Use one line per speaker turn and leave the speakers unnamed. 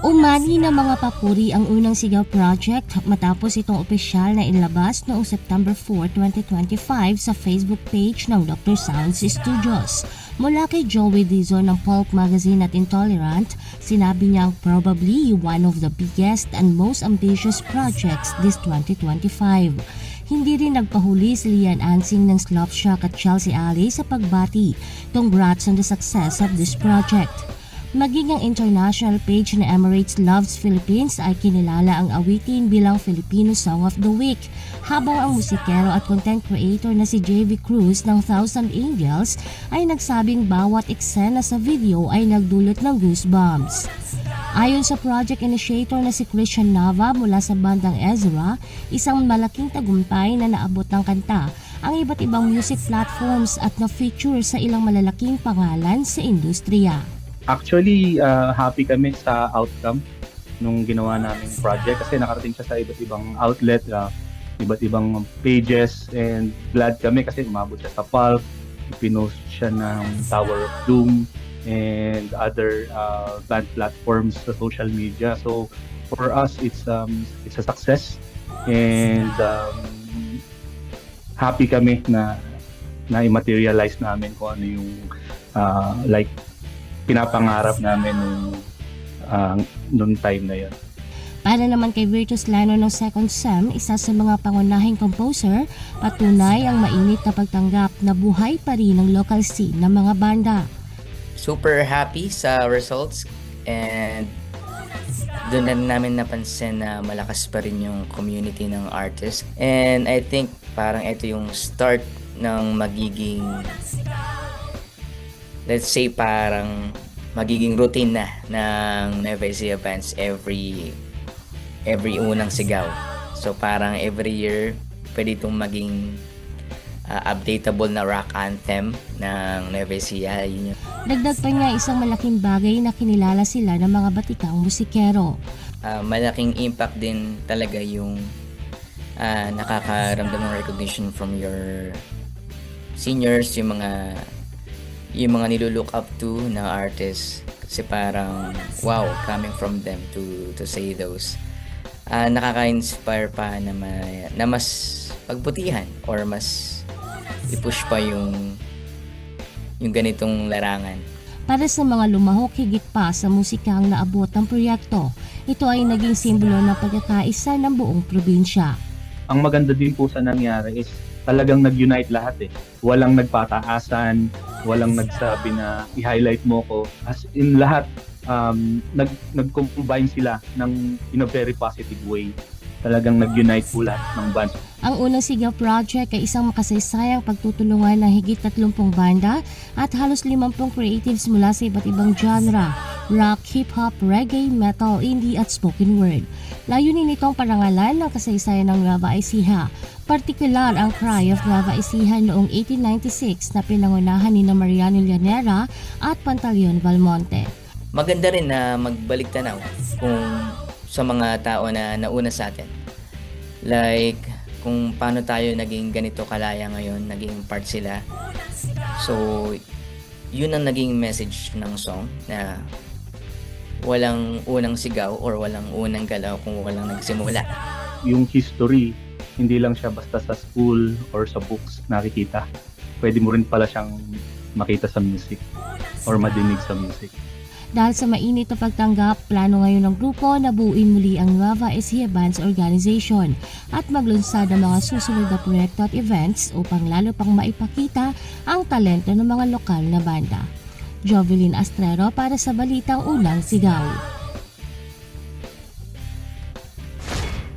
Umani ng mga papuri ang unang Sigaw Project matapos itong opisyal na inilabas noong September 4, 2025 sa Facebook page ng Dr. Sounds Studios. Mula kay Joey Dizon ng Pulp Magazine at Intolerant, sinabi niyang probably one of the biggest and most ambitious projects this 2025. Hindi rin nagpahuli si Lian Ansing ng Slopshock at Chelsea Alley sa pagbati. Congrats on the success of this project. Maging ang international page na Emirates Loves Philippines ay kinilala ang awitin bilang Filipino Song of the Week, habang ang musikero at content creator na si JV Cruz ng Thousand Angels ay nagsabing bawat eksena sa video ay nagdulot ng goosebumps. Ayon sa project initiator na si Christian Nava mula sa bandang Ezra, isang malaking tagumpay na naabot ng kanta ang iba't ibang music platforms at na-feature sa ilang malalaking pangalan sa industriya.
Actually, uh, happy kami sa outcome nung ginawa naming project kasi nakarating siya sa iba't ibang outlet, uh, iba't ibang pages and glad kami kasi umabot siya sa Pulp, pinost siya ng Tower of Doom and other uh, band platforms sa social media. So for us, it's um, it's a success and um, happy kami na na i-materialize namin kung ano yung uh, like pinapangarap namin nung uh, nung time na yun.
Para naman kay Virtus Lano ng Second Sem, isa sa mga pangunahing composer, patunay ang mainit na pagtanggap na buhay pa rin ang local scene ng mga banda.
super happy sa results and doon na namin napansin na malakas pa rin yung community ng artist. And I think parang ito yung start ng magiging let's say parang magiging routine na ng Nueva Ecija bands every every unang sigaw. So parang every year pwede itong maging uh, updatable na rock anthem ng Nueva Ecija. Yun yung
Dagdag pa niya isang malaking bagay na kinilala sila ng mga batikang musikero.
uh, malaking impact din talaga yung uh, nakakaramdam ng recognition from your seniors, yung mga yung mga nilulook up to na artists. Kasi parang wow coming from them to to say those. Uh, nakaka-inspire pa na, ma- na mas pagbutihan or mas i-push pa yung yung ganitong larangan.
Para sa mga lumahok higit pa sa musikang naabot ng proyekto, ito ay naging simbolo ng pagkakaisa ng buong probinsya.
Ang maganda din po sa nangyari is talagang nag-unite lahat eh. Walang nagpataasan, walang nagsabi na i-highlight mo ko. As in lahat, um, nag, nag-combine sila ng in a very positive way. Talagang nag-unite po lahat ng bands.
Ang unang Sigaw Project ay isang makasaysayang pagtutulungan ng higit 30 banda at halos 50 creatives mula sa iba't ibang genre, rock, hip-hop, reggae, metal, indie at spoken word. Layunin nitong parangalan ng kasaysayan ng Nueva Ecija, partikular ang Cry of Nueva Ecija noong 1896 na pinangunahan ni na Mariano Llanera at Pantaleon Valmonte.
maganda rin na magbalik tanaw kung sa mga tao na nauna sa atin. Like, kung paano tayo naging ganito kalaya ngayon, naging part sila. So, yun ang naging message ng song na walang unang sigaw or walang unang galaw kung walang nagsimula.
Yung history, hindi lang siya basta sa school or sa books nakikita. Pwede mo rin pala siyang makita sa music or madinig sa music.
Dahil sa mainit na pagtanggap, plano ngayon ng grupo na buuin muli ang Nueva Ecija Bands Organization at maglunsad ng mga susunod na proyekto at events upang lalo pang maipakita ang talento ng mga lokal na banda. Jovelyn Astrero para sa Balitang Unang Sigaw.